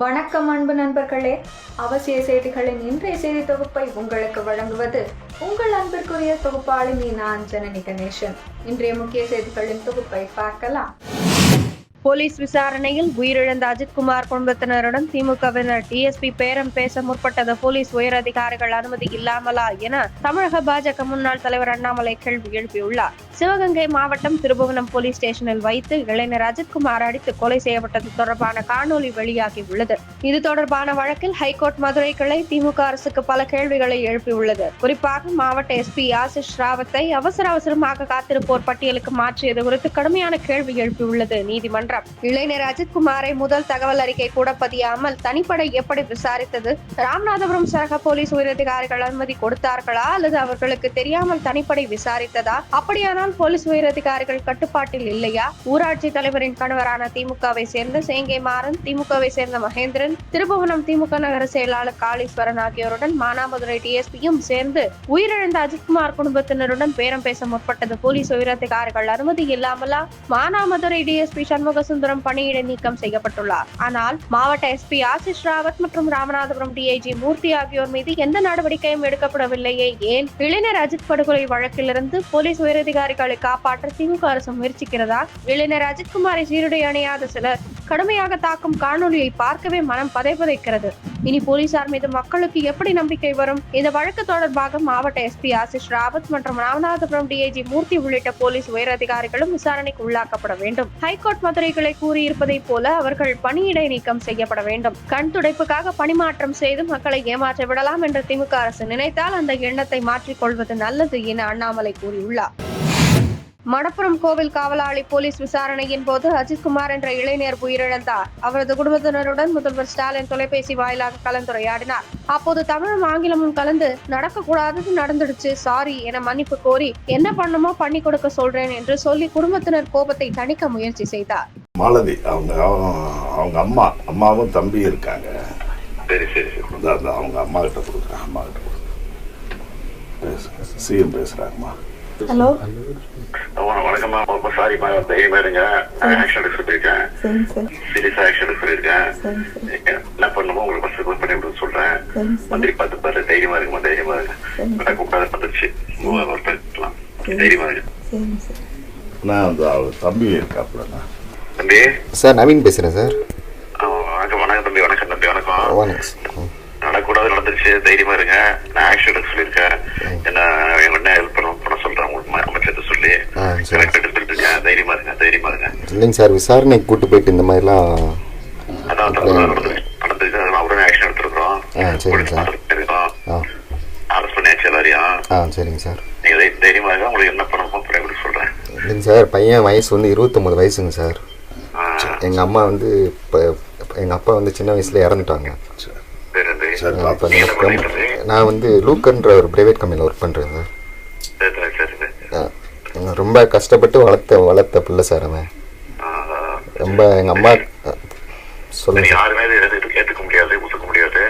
வணக்கம் அன்பு நண்பர்களே. அவசிய செய்திகளின் இன்றைய செய்தி தொகுப்பை உங்களுக்கு வழங்குவது உங்கள் அன்பிற்குரிய தொகுப்பாளினி நான் ஜனனி கணேசன். இன்றைய முக்கிய செய்திகளின் தொகுப்பை பார்க்கலாம். போலீஸ் விசாரணையில் உயிரிழந்த அஜித்குமார் குடும்பத்தினருடன் திமுகவினர் டிஎஸ்பி பேரம் பேச முற்பட்டது. போலீஸ் உயர் அதிகாரிகள் அனுமதி இல்லாமலா என தமிழக பாஜக முன்னாள் தலைவர் அண்ணாமலை கேள்வி எழுப்பியுள்ளார். சிவகங்கை மாவட்டம் திருபுவனம் போலீஸ் ஸ்டேஷனில் வைத்து இளைஞர் அஜித்குமார் அடித்து கொலை செய்யப்பட்டது தொடர்பான காணொலி வெளியாகி உள்ளது இது தொடர்பான வழக்கில் ஹைகோர்ட் மதுரை கிளை திமுக அரசுக்கு பல கேள்விகளை எழுப்பியுள்ளது. குறிப்பாக மாவட்ட எஸ்பி ஆசிஷ் ராவத்தை அவசர அவசரமாக காத்திருப்போர் பட்டியலுக்கு மாற்றியது குறித்து கடுமையான கேள்வி எழுப்பியுள்ளது நீதிமன்றம். இளைஞர் அஜித்குமாரை முதல் தகவல் அறிக்கை கூட பதியாமல் தனிப்படை எப்படி விசாரித்தது? ராமநாதபுரம் சரக போலீஸ் உயரதிகாரிகள் அனுமதி கொடுத்தார்களா? அல்லது அவர்களுக்கு தெரியாமல் தனிப்படை விசாரித்ததா? அப்படியான அப்படியானால் போலீஸ் உயரதிகாரிகள் கட்டுப்பாட்டில் இல்லையா? ஊராட்சி தலைவரின் கணவரான திமுகவை சேர்ந்த சேங்கை மாறன் திமுகவை சேர்ந்த மகேந்திரன் திருபுவனம் திமுக நகர செயலாளர் காளீஸ்வரன் ஆகியோருடன் மானாமதுரை டிஎஸ்பியும் சேர்ந்து உயிரிழந்த அஜித்குமார் குடும்பத்தினருடன் பேரம் பேச முற்பட்டது. போலீஸ் உயரதிகாரிகள் அனுமதி இல்லாமலா மானாமதுரை டிஎஸ்பி சண்முக சுந்தரம் பணியிடை நீக்கம் செய்யப்பட்டுள்ளார். ஆனால் மாவட்ட எஸ்பி ஆசிஷ் ராவத் மற்றும் ராமநாதபுரம் டிஐஜி மூர்த்தி ஆகியோர் மீது எந்த நடவடிக்கையும் எடுக்கப்படவில்லையே. ஏன்? இளைஞர் அஜித் படுகொலை வழக்கிலிருந்து போலீஸ் உயரதிகாரி அதிகாரிகளை காப்பாற்ற திமுக அரசு முயற்சிக்கிறதா? இளைஞர் அஜித்குமாரை சீருடை அணியாத சிலர் கடுமையாக தாக்கும் காணொலியை பார்க்கவே மனம் பதைப்பதைக்கிறது இனி போலீசார் மீது மக்களுக்கு எப்படி நம்பிக்கை வரும்? இந்த வழக்கு தொடர்பாக மாவட்ட எஸ்பி ஆசிஷ் ராவத் மற்றும் ராமநாதபுரம் டிஐஜி மூர்த்தி உள்ளிட்ட போலீஸ் உயரதிகாரிகளும் விசாரணைக்கு உள்ளாக்கப்பட வேண்டும். ஹைகோர்ட் மதுரைகளை கூறியிருப்பதைப் போல அவர்கள் பணியிடை நீக்கம் செய்யப்பட வேண்டும். கண் துடைப்புக்காக பணிமாற்றம் செய்து மக்களை ஏமாற்ற விடலாம் என்று திமுக அரசு நினைத்தால் அந்த எண்ணத்தை மாற்றிக் கொள்வது நல்லது என அண்ணாமலை கூறியுள்ளார். மணப்புரம் கோவில் காவலாளி போலீஸ் விசாரணையின் போது அஜித்குமார் என்ற இளைஞர் உயிரிழந்தார். அவரது குடும்பத்தினருடன் முதல்வர் ஸ்டாலின் தொலைபேசி வாயிலாக கலந்துரையாடினார். அப்போது தமிழும் ஆங்கிலமும் கலந்து நடக்கக்கூடாதது நடந்துடுச்சு சாரி என மன்னிப்பு கோரி என்ன பண்ணுமோ பண்ணி கொடுக்க சொல்றேன் என்று சொல்லி குடும்பத்தினர் கோபத்தை தணிக்க முயற்சி செய்தார். மாலதி அவங்க அவங்க- அம்மா அம்மாவும் தம்பி இருக்காங்க. சரி சரி சரி. இந்த அந்த அவங்க அம்மா கிட்ட கொடுக்குறேன் அம்மா கிட்ட கொடுக்குறேன். சிஎம் பேசுகிறாங்கம்மா ஹலோ வண- வணக்கம்மா. ரொம்ப சாரிம்மா தைரியமா இருங்க. நான் ஆக்ஷன் எடுக்க சொல்லியிருக்கேன். சீரியஸா ஆக்ஷன் எடுக்க சொல்லியிருக்கேன். என்ன பண்ணுமோ உங்களுக்கு ஃபர்ஸ்ட் கால் பண்ணி விட சொல்றேன். மந்திரி பார்த்து பாரு. தைரியமா இருக்குமா தைரியமா இருக்கு. கரெக்டாக கூப்பிடாத வந்துருச்சு ஒர்க் பண்ணிக்கலாம் தைரியமா இருக்கு நான் அந்த அவங்க தம்பி இருக்காப்புலண்ணா. தம்பி? சார் நவீன் பேசுகிறேன் சார். ஆ, வணக்கம் வணக்கம் தம்பி. வணக்கம் தம்பி. வணக்கம். வணக்கம். நடக்கூடாது நடந்துருச்சு. தைரியமா இருங்க. நான் ஆக்ஷன் எடுக்க சொல்லியிருக்கேன். என்ன என்ன இல்லைங்க சார் விசாரணைக்கு கூட்டு போயிட்டு இந்த மாதிரிலாம் சரிங்க சார். ஆ. சரிங்க சார். இல்லைங்க சார் பையன் வயசு வந்து இருபத்தொம்பது வயசுங்க சார். எங்கள் அம்மா வந்து இப்போ எங்கள் அப்பா வந்து சின்ன வயசில் இறந்துட்டாங்க? நான் வந்து லூக்கன்ற ஒரு ப்ரைவேட் கம்பெனியில் ஒர்க் பண்ணுறேன் சரி சரி, சரி சரி ஆ, நான் ரொம்ப கஷ்டப்பட்டு வளர்த்த வளர்த்த பிள்ளை சார் அவன். ரொம்ப எங்கள் அம்மா சொல்லுங்க சரி சார். யாருமே ஏத்துக்க முடியாது ஒத்துக்க முடியாது.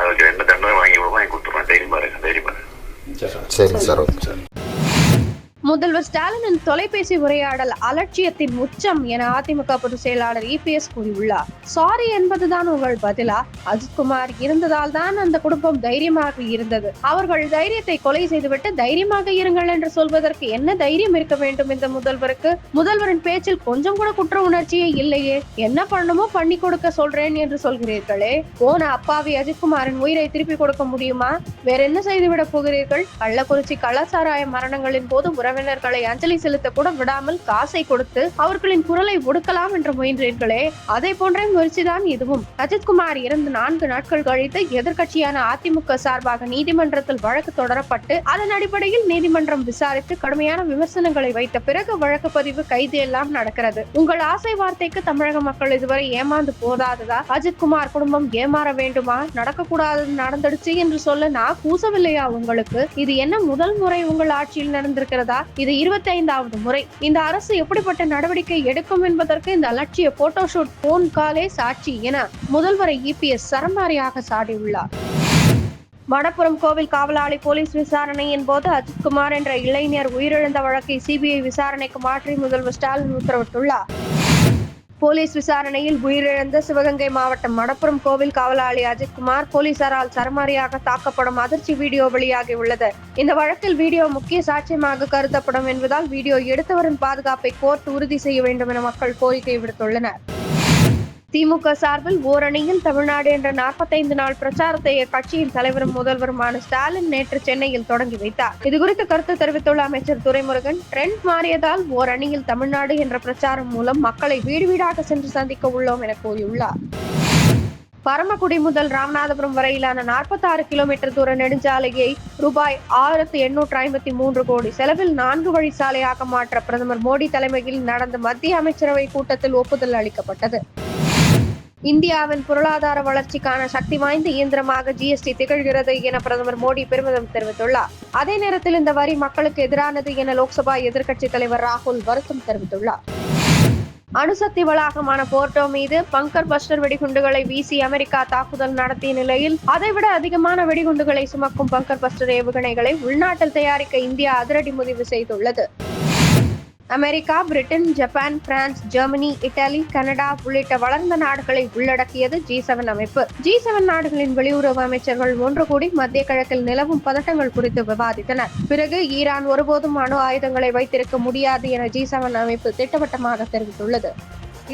அதுக்கு என்ன தண்டனை வாங்கி வாங்கி கொடுத்துருவேன். தைரியமா இருங்க தைரியமா இருங்க சரிங்க சார் ஓகே. முதல்வர் ஸ்டாலினின் தொலைபேசி உரையாடல் அலட்சியத்தின் உச்சம் என அதிமுக பொதுச் செயலாளர் இபிஎஸ் கூறியுள்ளார். சாரி என்பதுதான் உங்கள் பதிலா? அஜித்குமார் இருந்ததால் தான் அந்த குடும்பம் தைரியமாக இருந்தது. அவர்கள் தைரியத்தை கொலை செய்துவிட்டு தைரியமாக இருங்கள் என்று சொல்வதற்கு என்ன தைரியம் இருக்க வேண்டும் இந்த முதல்வருக்கு? முதல்வரின் பேச்சில் கொஞ்சம் கூட குற்ற உணர்ச்சியே இல்லையே. என்ன பண்ணுமோ பண்ணி கொடுக்க சொல்றேன் என்று சொல்கிறீர்களே. போன அப்பாவி அஜித்குமாரின் உயிரை திருப்பி கொடுக்க முடியுமா? வேற என்ன செய்துவிட போகிறீர்கள்? கள்ளக்குறிச்சி கள்ளச்சாராய மரணங்களின் போது உறவினர்களை அஞ்சலி செலுத்த கூட விடாமல் காசை கொடுத்து அவர்களின் குரலை ஒடுக்கலாம் என்று முயன்றீர்களே. அதை போன்ற முயற்சிதான் இதுவும். அஜித்குமார் இறந்து நான்கு நாட்கள் கழித்து எதிர்க்கட்சியான அதிமுக சார்பாக நீதிமன்றத்தில் வழக்கு தொடரப்பட்டு அதன் அடிப்படையில் நீதிமன்றம் விசாரித்து கடுமையான விமர்சனங்களை வைத்த பிறகு வழக்கு பதிவு கைது எல்லாம் நடக்கிறது. உங்கள் ஆசை வார்த்தைக்கு தமிழக மக்கள் இதுவரை ஏமாந்து போதாததா? அஜித்குமார் குடும்பம் ஏமாற வேண்டுமா? நடக்கக்கூடாது நடந்துடுச்சு என்று சொல்ல நான் கூசவில்லையா உங்களுக்கு? இது என்ன முதல் முறை உங்கள் ஆட்சியில் நடந்திருக்கிறதா? இது இருபத்தி ஐந்தாவது முறை. இந்த அரசு எப்படிப்பட்ட நடவடிக்கை எடுக்கும் என்பதற்கு இந்த அலட்சிய போட்டோ ஷூட் போன் காலே சாட்சி என முதல்வரை இபிஎஸ் சரமாரியாக சாடியுள்ளார். மணப்புரம் கோவில் காவலாளி போலீஸ் விசாரணையின் போது அஜித்குமார் என்ற இளைஞர் உயிரிழந்த வழக்கை சிபிஐ விசாரணைக்கு மாற்றி முதல்வர் ஸ்டாலின் உத்தரவிட்டுள்ளார். போலீஸ் விசாரணையில் உயிரிழந்த சிவகங்கை மாவட்டம் மடப்புறம் கோவில் காவலாளி அஜித்குமார் போலீசாரால் சரமாரியாக தாக்கப்படும் அதிர்ச்சி வீடியோ வெளியாகி உள்ளது இந்த வழக்கில் வீடியோ முக்கிய சாட்சியமாக கருதப்படும் என்பதால் வீடியோ எடுத்தவரின் பாதுகாப்பை கோர்ட் உறுதி செய்ய வேண்டும் என மக்கள் கோரிக்கை விடுத்துள்ளனர். திமுக சார்பில் ஓரணியில் தமிழ்நாடு என்ற நாற்பத்தைந்து நாள் பிரச்சாரத்தை அக்கட்சியின் தலைவரும் முதல்வருமான ஸ்டாலின் நேற்று சென்னையில் தொடங்கி வைத்தார். இதுகுறித்து கருத்து தெரிவித்துள்ள அமைச்சர் துரைமுருகன் ட்ரெண்ட் மாறியதால் ஓரணியில் தமிழ்நாடு என்ற பிரச்சாரம் மூலம் மக்களை வீடு வீடாக சென்று சந்திக்க உள்ளோம் என கூறியுள்ளார். பரமக்குடி முதல் ராமநாதபுரம் வரையிலான 46 கிலோமீட்டர் தூர நெடுஞ்சாலையை ரூபாய் ஆயிரத்து எண்ணூற்று ஐம்பத்தி மூன்று கோடி செலவில் நான்கு வழி சாலையாக மாற்ற பிரதமர் மோடி தலைமையில் நடந்த மத்திய அமைச்சரவை கூட்டத்தில் ஒப்புதல் அளிக்கப்பட்டது. இந்தியாவின் பொருளாதார வளர்ச்சிக்கான சக்தி வாய்ந்த இயந்திரமாக ஜிஎஸ்டி திகழ்கிறது என பிரதமர் மோடி பெருமிதம் தெரிவித்துள்ளார். அதே நேரத்தில் இந்த வரி மக்களுக்கு எதிரானது என லோக்சபா எதிர்க்கட்சித் தலைவர் ராகுல் வருத்தம் தெரிவித்துள்ளார். அணுசக்தி வளாகமான போர்ட்டோ மீது பங்கர் பஸ்டர் வெடிகுண்டுகளை வீசி அமெரிக்கா தாக்குதல் நடத்திய நிலையில் அதைவிட அதிகமான வெடிகுண்டுகளை சுமக்கும் பங்கர் பஸ்டர் ஏவுகணைகளை உள்நாட்டில் தயாரிக்க இந்தியா அதிரடி முடிவு செய்துள்ளது. America Britain Japan France Germany Italy Canada உள்ளிட்ட வளர்ந்த நாடுகளை உள்ளடக்கியது ஜி செவன் அமைப்பு. ஜி செவன் நாடுகளின் வெளியுறவு அமைச்சர்கள் ஒன்று கூடி மத்திய கிழக்கில் நிலவும் பதட்டங்கள் குறித்து விவாதித்தனர். பிறகு ஈரான் ஒருபோதும் அணு ஆயுதங்களை வைத்திருக்க முடியாது என ஜி செவன் அமைப்பு திட்டவட்டமாக தெரிவித்துள்ளது.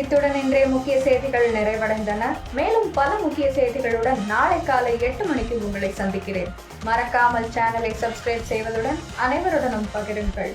இத்துடன் இன்றைய முக்கிய செய்திகள் நிறைவடைந்தன. மேலும் பல முக்கிய செய்திகளுடன் நாளை காலை எட்டு மணிக்கு உங்களை சந்திக்கிறேன். மறக்காமல் சேனலை சப்ஸ்கிரைப் செய்வதுடன் அனைவருடனும் பகிருங்கள்.